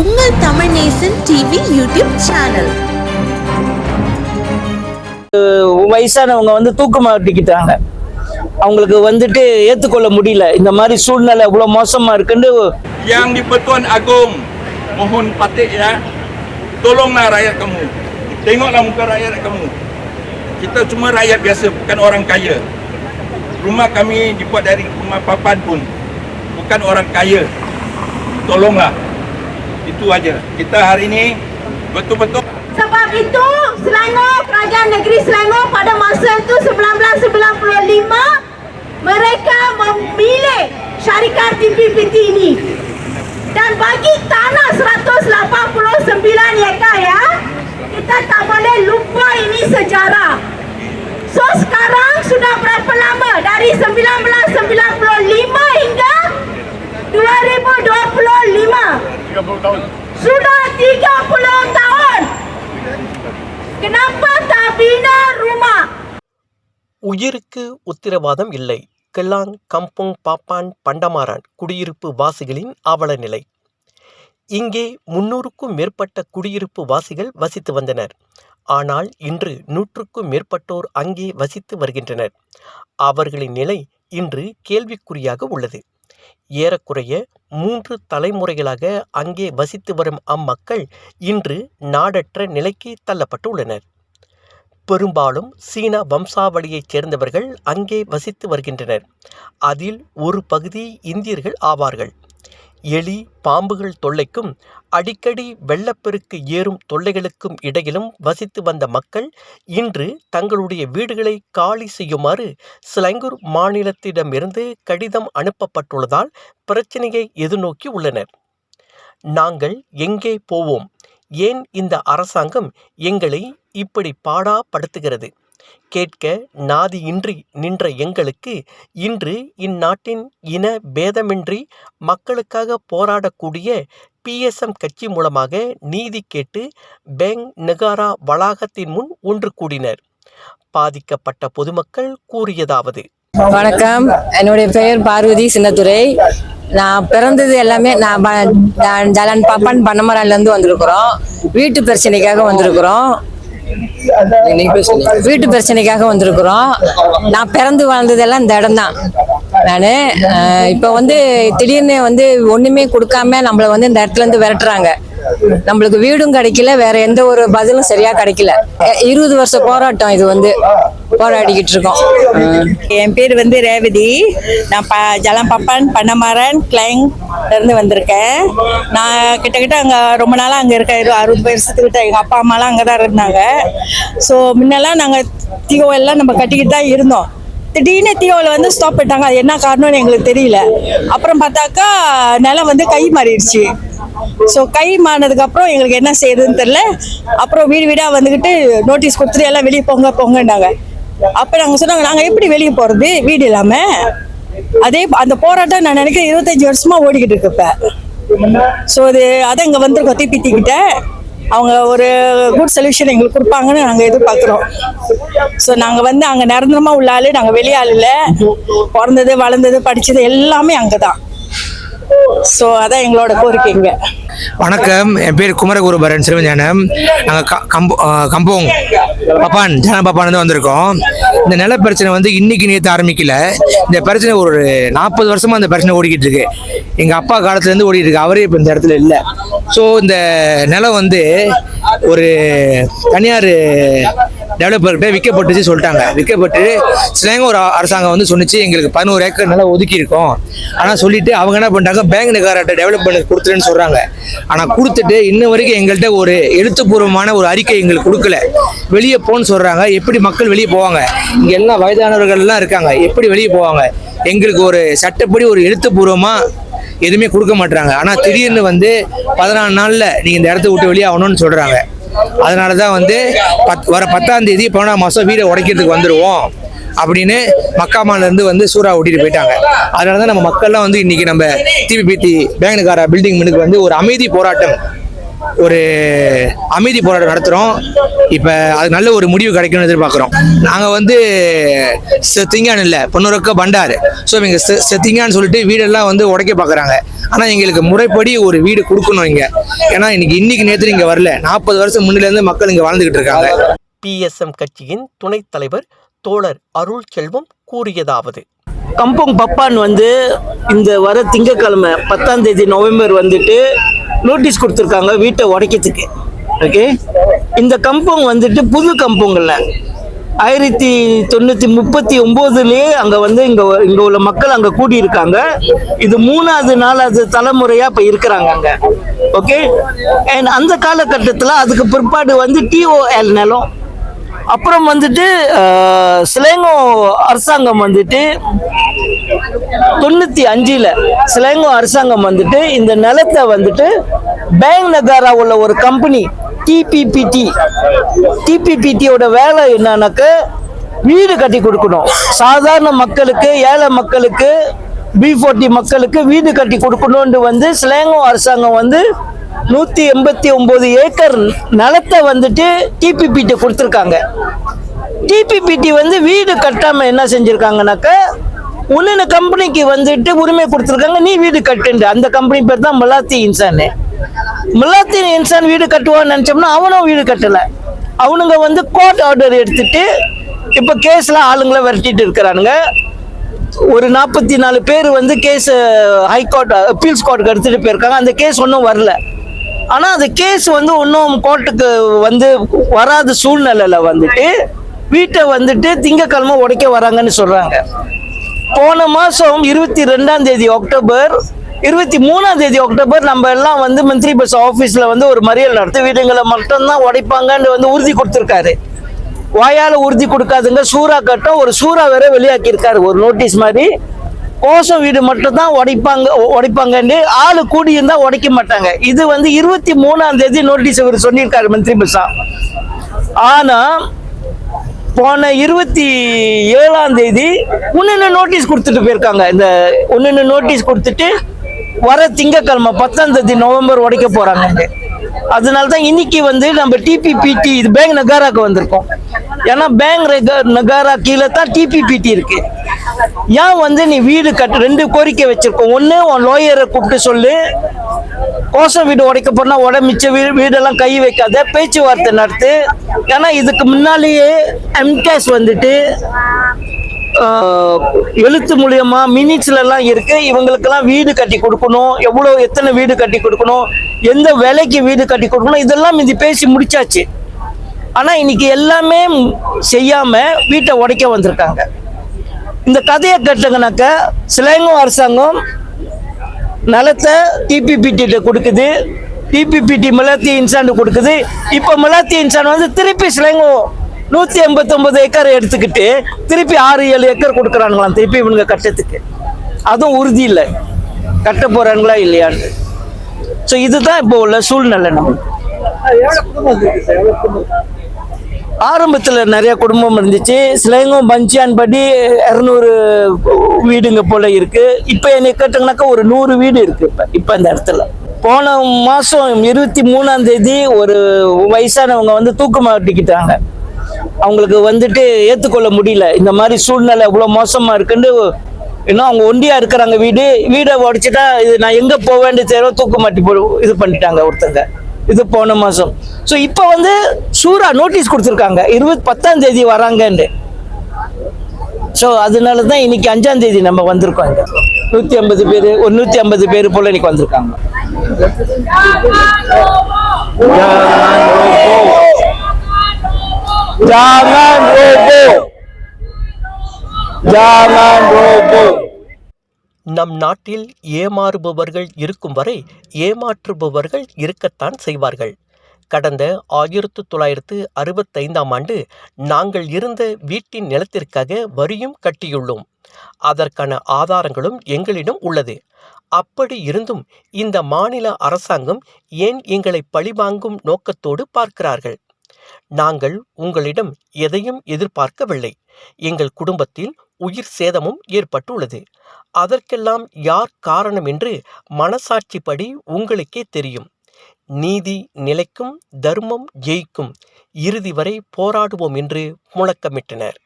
உங்கள் Tamil Nesan TV YouTube channel வயசானவங்க வந்து தூக்க மாட்டிக்கிட்டாங்க அவங்களுக்கு வந்துட்டு ஏத்துக்கொள்ள முடியல இந்த மாதிரி சூழ்நிலை இவ்வளவு மோசமா இருக்குன்னு Yang di Pertuan Agong Mohon patik ya Tolonglah rakyat kamu Tengoklah muka rakyat kamu Kita semua rakyat biasa Bukan orang kaya Rumah kami dibuat dari rumah papan pun Bukan orang kaya Tolonglah Itu aja Kita hari ini Betul-betul Sebab itu Selangor, Kerajaan Negeri Selangor pada masa itu 1995 mereka memilih syarikat TPPT ini. Dan bagi tanah 189 ekar ya, kita tak boleh lupa ini sejarah. So sekarang sudah berapa lama? Dari 1995 hingga 2025. Sudah 30 tahun. Kenapa tak bina rumah? உயிருக்கு உத்தரவாதம் இல்லை. Klang கம்புங் பாப்பான் பண்டமாரான் குடியிருப்பு வாசிகளின் அவல நிலை இங்கே முன்னூறுக்கும் மேற்பட்ட குடியிருப்பு வாசிகள் வசித்து வந்தனர். ஆனால் இன்று நூற்றுக்கும் மேற்பட்டோர் அங்கே வசித்து வருகின்றனர். அவர்களின் நிலை இன்று கேள்விக்குறியாக உள்ளது. ஏறக்குறைய மூன்று தலைமுறைகளாக அங்கே வசித்து வரும் அம்மக்கள் இன்று நாடற்ற நிலைக்கு தள்ளப்பட்டுள்ளனர். பெரும்பாலும் சீன வம்சாவளியைச் சேர்ந்தவர்கள் அங்கே வசித்து வருகின்றனர். அதில் ஒரு பகுதி இந்தியர்கள் ஆவார்கள். எலி பாம்புகள் தொல்லைக்கும் அடிக்கடி வெள்ளப்பெருக்கு ஏறும் தொல்லைகளுக்கும் இடையிலும் வசித்து வந்த மக்கள் இன்று தங்களுடைய வீடுகளை காலி செய்யுமாறு சிலங்கூர் மாநிலத்திடமிருந்து கடிதம் அனுப்பப்பட்டுள்ளதால் பிரச்சனையை எதிர்நோக்கி உள்ளனர். நாங்கள் எங்கே போவோம்? ஏன் இந்த அரசாங்கம் எங்களை இப்படி பாடாப்படுத்துகிறது? கேட்க நாதியின்றி நின்ற எங்களுக்கு இன்று இந்நாட்டின் இன பேதமின்றி மக்களுக்காக போராடக்கூடிய பிஎஸ்எம் கட்சி மூலமாக நீதி கேட்டு பேங் நெகாரா வளாகத்தின் முன் ஒன்று கூடினர் பாதிக்கப்பட்ட பொதுமக்கள் கூறியதாவது வணக்கம் என்னுடைய பெயர் பார்வதி சின்னத்துரை நான் பிறந்தது எல்லாமே நான் ஜலன் பாப்பான் பண்ணமரால இருந்து வந்திருக்கிறோம் வீட்டு பிரச்சனைக்காக வந்திருக்கிறோம் வீட்டு பிரச்சனைக்காக வந்திருக்கிறோம். நான் பிறந்து வாழ்ந்ததெல்லாம் இந்த இடம் தான் நான் இப்போ வந்து திடீர்னு வந்து ஒன்றுமே கொடுக்காம நம்மளை வந்து இந்த இடத்துல இருந்து விரட்டுறாங்க. நம்மளுக்கு வீடும் கிடைக்கல வேற எந்த ஒரு பதிலும் சரியா கிடைக்கல. இருபது வருஷ போராட்டம் இது வந்து போராடிக்கிட்டு இருக்கோம். என் பேர் வந்து ரேவதி. நான் ப ஜலம் பப்பன் பண்ணமாறன் கிளைங் இருந்து வந்திருக்கேன். நான் கிட்டக்கிட்ட அங்கே ரொம்ப நாளாக அங்கே இருக்கேன். இரு அறுபது வருஷத்துக்கிட்ட எங்கள் அப்பா அம்மாலாம் அங்கே தான் இருந்தாங்க. ஸோ முன்னெல்லாம் நாங்கள் தீவோ எல்லாம் நம்ம கட்டிக்கிட்டு தான் இருந்தோம். திடீர்னு தீவோவில் வந்து ஸ்டாப் பண்ணிட்டாங்க. அது என்ன காரணம்னு எங்களுக்கு தெரியல. அப்புறம் பார்த்தாக்கா நிலம் வந்து கை மாறிடுச்சு. ஸோ கை மாறினதுக்கு அப்புறம் எங்களுக்கு என்ன செய்யுதுன்னு தெரியல. அப்புறம் வீடு வீடாக வந்துக்கிட்டு நோட்டீஸ் கொடுத்துட்டு எல்லாம் வெளியே போங்க போங்கன்னாங்க. அப்போ நாங்கள் சொன்னாங்க நாங்கள் எப்படி வெளியே போகிறது வீடு இல்லாமல் அதே அந்த போராட்டம் நான் நினைக்கிறேன் இருபத்தஞ்சி வருஷமா ஓடிக்கிட்டு இருக்கு இப்போ. ஸோ அது அதான் இங்கே வந்திருக்கோம் தீபித்தி அவங்க ஒரு குட் சொல்யூஷன் எங்களுக்கு கொடுப்பாங்கன்னு நாங்கள் எதிர்பார்க்குறோம். ஸோ நாங்கள் வந்து அங்கே நிரந்தரமாக உள்ள ஆள் நாங்கள் வெளியாள் இல்லை. பிறந்தது வளர்ந்தது படித்தது எல்லாமே அங்கே தான் ஸோ அதான் எங்களோட கோரிக்கைங்க. வணக்கம். என் பேர் குமரகுருபரன் சிறுவஞானம். நாங்கள் க கம்போ கம்போங். பப்பான் ஜன பப்பான் வந்திருக்கோம். இந்த நில பிரச்சனை வந்து இன்னைக்கு நேற்று ஆரம்பிக்கல. இந்த பிரச்சனை ஒரு நாற்பது வருஷமா இந்த பிரச்சனை ஓடிக்கிட்டு இருக்கு எங்கள் அப்பா காலத்துலேருந்து ஓடிட்டு இருக்கு அவரே இப்போ இந்த இடத்துல இல்லை. ஸோ இந்த நிலம் வந்து ஒரு தனியார் டெவலப்பர்கிட்ட விற்கப்பட்டுச்சு சொல்லிட்டாங்க. விற்கப்பட்டு சிலங்க ஒரு அரசாங்கம் வந்து சொன்னிச்சு எங்களுக்கு பதினோரு ஏக்கர் நல்லா ஒதுக்கி இருக்கோம். ஆனால் சொல்லிட்டு அவங்க என்ன பண்ணிட்டாங்க பேங்க் நகார்ட்ட டெவலப் பண்ணி கொடுத்துருன்னு சொல்கிறாங்க ஆனால் கொடுத்துட்டு இன்ன வரைக்கும் எங்கள்கிட்ட ஒரு எழுத்துப்பூர்வமான ஒரு அறிக்கை எங்களுக்கு கொடுக்கல. வெளியே போன்னு சொல்கிறாங்க எப்படி மக்கள் வெளியே போவாங்க? இங்கே எல்லாம் வயதானவர்கள்லாம் இருக்காங்க எப்படி வெளியே போவாங்க? எங்களுக்கு ஒரு சட்டப்படி ஒரு எழுத்துப்பூர்வமாக எதுவுமே கொடுக்க மாட்டாங்க ஆனால் திடீர்னு வந்து பதினாலு நாளில் நீங்கள் இந்த இடத்த விட்டு வெளியே ஆகணும்னு சொல்கிறாங்க அதனால தான் வந்து பத் வர பத்தாம் தேதி பன்னெண்டாம் மாதம் வீடை உடைக்கிறதுக்கு வந்துடுவோம் அப்படின்னு மக்காமாலேருந்து வந்து சூறா ஓட்டிட்டு போயிட்டாங்க. அதனால தான் நம்ம மக்கள்லாம் வந்து இன்னைக்கு நம்ம டிபிபிடி பேங்கனுக்கார பில்டிங் முன்னுக்கு வந்து ஒரு அமைதி போராட்டம். ஒரு அமைதி போராட்டம் நடத்துகிறோம் இப்போ அது நல்ல ஒரு முடிவு கிடைக்கும்னு எதிர்பார்க்குறோம். நாங்கள் வந்து செத்திங்கான் இல்லை பொண்ணுறக்க பண்டார். ஸோ இவங்க செ செத்திங்கான்னு சொல்லிட்டு வீடெல்லாம் வந்து உடைக்க பார்க்குறாங்க ஆனால் எங்களுக்கு முறைப்படி ஒரு வீடு கொடுக்கணும் இங்கே. ஏன்னா இன்னைக்கு இன்னைக்கு நேற்று இங்கே வரல. நாற்பது வருஷம் முன்னிலேருந்து மக்கள் இங்கே வாழ்ந்துக்கிட்டு இருக்காங்க. பிஎஸ்எம் கட்சியின் துணைத் தலைவர் தோழர் அருள் செல்வம் கூறியதாவது. கம்பங் பப்பான் வந்து இந்த வர திங்கக்கிழமை பத்தாம் தேதி நவம்பர் வந்துட்டு நோட்டீஸ் கொடுத்துருக்காங்க வீட்டை உடைக்கிறதுக்கு. ஓகே இந்த கம்பங் வந்துட்டு புது கம்பங் ஆயிரத்தி தொண்ணூற்றி முப்பத்தி ஒம்போதுலேயே அங்கே வந்து இங்கே இங்கே உள்ள மக்கள் அங்கே கூடியிருக்காங்க. இது மூணாவது நாலாவது தலைமுறையாக இப்போ இருக்கிறாங்க அங்கே. ஓகே அண்ட் அந்த காலகட்டத்தில் அதுக்கு பிற்பாடு வந்து டிஓஎல் நிலம். அப்புறம் வந்துட்டு சிலேங்கோ அரசாங்கம் வந்துட்டு தொண்ணூத்தி அஞ்சுல சிலங்கோ அரசாங்கம் வந்துட்டு இந்த நிலத்தை வந்துட்டு பேங் நகாரா உள்ள ஒரு கம்பெனி டிபிபிடி டிபிபிடியோட வேலை என்னன்னாக்க வீடு கட்டி கொடுக்கணும். சாதாரண மக்களுக்கு ஏழை மக்களுக்கு பி ஃபோர்ட்டி மக்களுக்கு வீடு கட்டி கொடுக்கணும்னு வந்து சிலேங்கோ அரசாங்கம் வந்து நூற்றி எண்பத்தி ஒம்பது ஏக்கர் நிலத்தை வந்துட்டு டிபிபிடி கொடுத்துருக்காங்க. டிபிபிடி வந்து வீடு கட்டாமல் என்ன செஞ்சிருக்காங்கனாக்க உன்ன கம்பெனிக்கு வந்துட்டு உரிமை கொடுத்துருக்காங்க நீ வீடு கட்டுண்டு அந்த கம்பெனி பேர் தான் மலாத்தி இன்சானு மலாத்தி இன்சான் வீடு கட்டுவான்னு நினச்சோம்னா அவனும் வீடு கட்டலை. அவனுங்க வந்து கோர்ட் ஆர்டர் எடுத்துட்டு இப்போ கேஸில் ஆளுங்களை விரட்டிட்டு இருக்கிறானுங்க. ஒரு நாற்பத்தி நாலு பேர் வந்து கேஸ் ஹைகோர்ட் அப்பீல்ஸ் கோர்ட்டுக்கு எடுத்துட்டு போயிருக்காங்க. அந்த கேஸ் ஒன்றும் வரல. ஆனால் அந்த கேஸ் வந்து ஒன்றும் கோர்ட்டுக்கு வந்து வராத சூழ்நிலையில் வந்துட்டு வீட்டை வந்துட்டு திங்கக்கிழமை உடைக்க வராங்கன்னு சொல்கிறாங்க போன மாதம் இருபத்தி ரெண்டாம் தேதி அக்டோபர் இருபத்தி மூணாம் தேதி அக்டோபர் நம்ம எல்லாம் வந்து மந்திரி பஸ் ஆஃபீஸில் வந்து ஒரு மறியல் நடத்தி வீடுங்களை மட்டும்தான் உடைப்பாங்கன்னு வந்து உறுதி கொடுத்துருக்காரு. வாயால உறுதி கொடுக்காதுங்க சூறா கட்டம் ஒரு சூறா வேற வெளியாக்கியிருக்காரு ஒரு நோட்டீஸ் மாதிரி. கோசம் வீடு மட்டும் தான் உடைப்பாங்க உடைப்பாங்கன்னு ஆளு கூடி இருந்தா உடைக்க மாட்டாங்க. இது வந்து இருபத்தி மூணாம் தேதி நோட்டீஸ் இவர் சொல்லியிருக்காரு மந்திரி பஸ்ஸா ஆனா போன இருபத்தி ஏழாம் தேதி ஒன்னு நோட்டீஸ் கொடுத்துட்டு போயிருக்காங்க? இந்த ஒன்னு நோட்டீஸ் கொடுத்துட்டு வர திங்கக்கிழமை பத்தாம் தேதி நவம்பர் உடைக்க போறாங்க அதனால தான் இன்னைக்கு வந்து நம்ம டிபிபிடி இது பேங்க் நகாராக்கு வந்திருக்கோம். ஏன்னா பேங்க் நகாரா கீழே தான் டிபிபிடி இருக்கு. ஏன் வந்து நீ வீடு கட்டு ரெண்டு கோரிக்கை வச்சிருக்கோம். ஒன்று உன் லோயரை கூப்பிட்டு சொல்லு. கோசம் வீடு உடைக்க போனால் உட மிச்ச வீடு வீடெல்லாம் கை வைக்காத பேச்சுவார்த்தை நடத்து. ஏன்னா இதுக்கு முன்னாலேயே எம்கேஸ் வந்துட்டு எழுத்து மூலியமா மினிட்ஸ்ல எல்லாம் இருக்கு. இவங்களுக்கெல்லாம் வீடு கட்டி கொடுக்கணும். எவ்வளவு எத்தனை வீடு கட்டி கொடுக்கணும். எந்த விலைக்கு வீடு கட்டி கொடுக்கணும். இதெல்லாம் இது பேசி முடிச்சாச்சு. ஆனா இன்னைக்கு எல்லாமே செய்யாம வீட்டை உடைக்க வந்திருக்காங்க. இந்த கதையை கேட்டங்கனாக்க சிலேங்கம் அரசாங்கம் நிலத்தை டிபிபிடி கொடுக்குது. டிபிபிடி மிளத்தி இன்சான் கொடுக்குது. இப்போ மிளத்தி இன்சான் வந்து திருப்பி சிலைங்கும் நூற்றி எண்பத்தொம்பது ஏக்கர் எடுத்துக்கிட்டு திருப்பி ஆறு ஏழு ஏக்கர் கொடுக்குறாங்களாம் திருப்பி இவனுங்க கட்டத்துக்கு. அதுவும் உறுதி இல்லை. கட்ட போகிறாங்களா இல்லையான்னு. ஸோ இதுதான் இப்போ உள்ள சூழ்நிலை நமக்கு ஆரம்பத்தில் நிறைய குடும்பம் இருந்துச்சு. சிலைங்கம் பஞ்சியான் படி இரநூறு வீடுங்க போல இருக்கு. இப்போ என்னை கேட்டங்கனாக்கா ஒரு நூறு வீடு இருக்கு இப்போ இப்போ அந்த இடத்துல. போன மாதம் இருபத்தி மூணாம் தேதி ஒரு வயசானவங்க வந்து தூக்கம் மாட்டிக்கிட்டாங்க அவங்களுக்கு வந்துட்டு ஏற்றுக்கொள்ள முடியல. இந்த மாதிரி சூழ்நிலை இவ்வளோ மோசமாக இருக்குன்னு இன்னும் அவங்க ஒண்டியா இருக்கிறாங்க வீடு. வீடை உடைச்சிட்டா இது நான் எங்கே போவேன்னு தேவை தூக்கம் மாட்டி போ இது பண்ணிட்டாங்க ஒருத்தங்க. இது போன மாதம் ஸோ இப்போ வந்து சூரா நோட்டீஸ் கொடுத்துருக்காங்க. இருபத்தி பத்தாம் தேதி வராங்கன்னு. ஸோ அதனால தான் இன்னைக்கு அஞ்சாம் தேதி நம்ம வந்திருக்கோம் இங்கே. நூற்றி ஐம்பது பேர் ஒரு நூற்றி ஐம்பது பேர் போல இன்னைக்கு வந்திருக்காங்க. Jangan roboh. Jangan roboh. நம் நாட்டில் ஏமாறுபவர்கள் இருக்கும் வரை ஏமாற்றுபவர்கள் இருக்கத்தான் செய்வார்கள். கடந்த ஆயிரத்து தொள்ளாயிரத்து அறுபத்தைந்தாம் ஆண்டு நாங்கள் இருந்த வீட்டின் நிலத்திற்காக வரியும் கட்டியுள்ளோம். அதற்கான ஆதாரங்களும் எங்களிடம் உள்ளது. அப்படி இருந்தும் இந்த மாநில அரசாங்கம் ஏன் எங்களை பழிவாங்கும் நோக்கத்தோடு பார்க்கிறார்கள்? நாங்கள் உங்களிடம் எதையும் எதிர்பார்க்கவில்லை. எங்கள் குடும்பத்தில் உயிர் சேதமும் ஏற்பட்டுள்ளது. அதற்கெல்லாம் யார் காரணம் என்று மனசாட்சிப்படி உங்களுக்கே தெரியும். நீதி நிலைக்கும் தர்மம் ஜெயிக்கும். இறுதி வரை போராடுவோம் என்று முழக்கமிட்டனர்.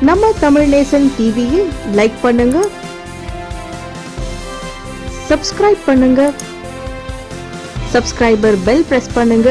நம்ம தமிழ் நேசன் டிவியை லைக் பண்ணுங்க. சப்ஸ்கிரைப் பண்ணுங்க. சப்ஸ்கிரைபர் பெல் பிரஸ் பண்ணுங்க.